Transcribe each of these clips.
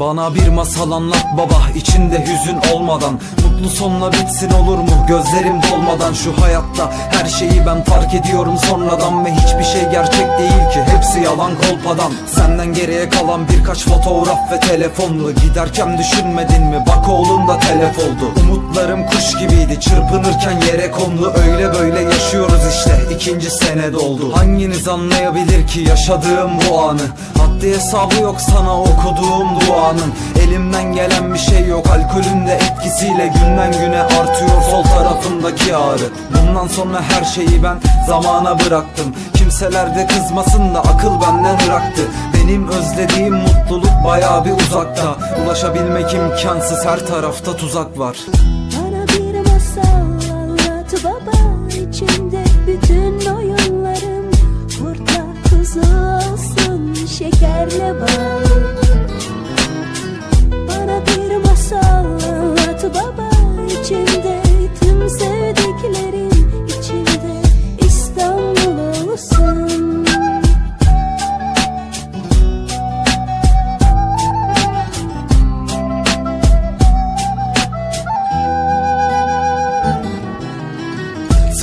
Bana bir masal anlat baba içinde hüzün olmadan. Mutlu sonla bitsin olur mu? Gözlerim dolmadan Şu hayatta. Her şeyi ben fark ediyorum sonradan Ve hiçbir şey gerçek değil ki. Hepsi yalan kolpadan. Senden geriye kalan birkaç fotoğraf ve telefonlu. Giderken düşünmedin mi? Bak oğlun da telef oldu Umutlarım kuş gibiydi. Çırpınırken yere kondu. Öyle böyle yaşıyoruz işte. İkinci sene doldu. Hanginiz anlayabilir ki yaşadığım bu anı? Haddi hesabı yok sana okuduğum duanın. Elimden gelen bir şey yok. Alkolün de etkisiyle Günden güne artıyor sol tarafımdaki ağrı. Bundan sonra her şeyi ben zamana bıraktım Kimseler de kızmasın da akıl benden bıraktı Benim özlediğim mutluluk baya bir uzakta. Ulaşabilmek imkansız her tarafta tuzak var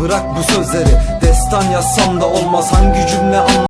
Bırak bu sözleri Destan yazsam da olmaz. Hangi cümle anlam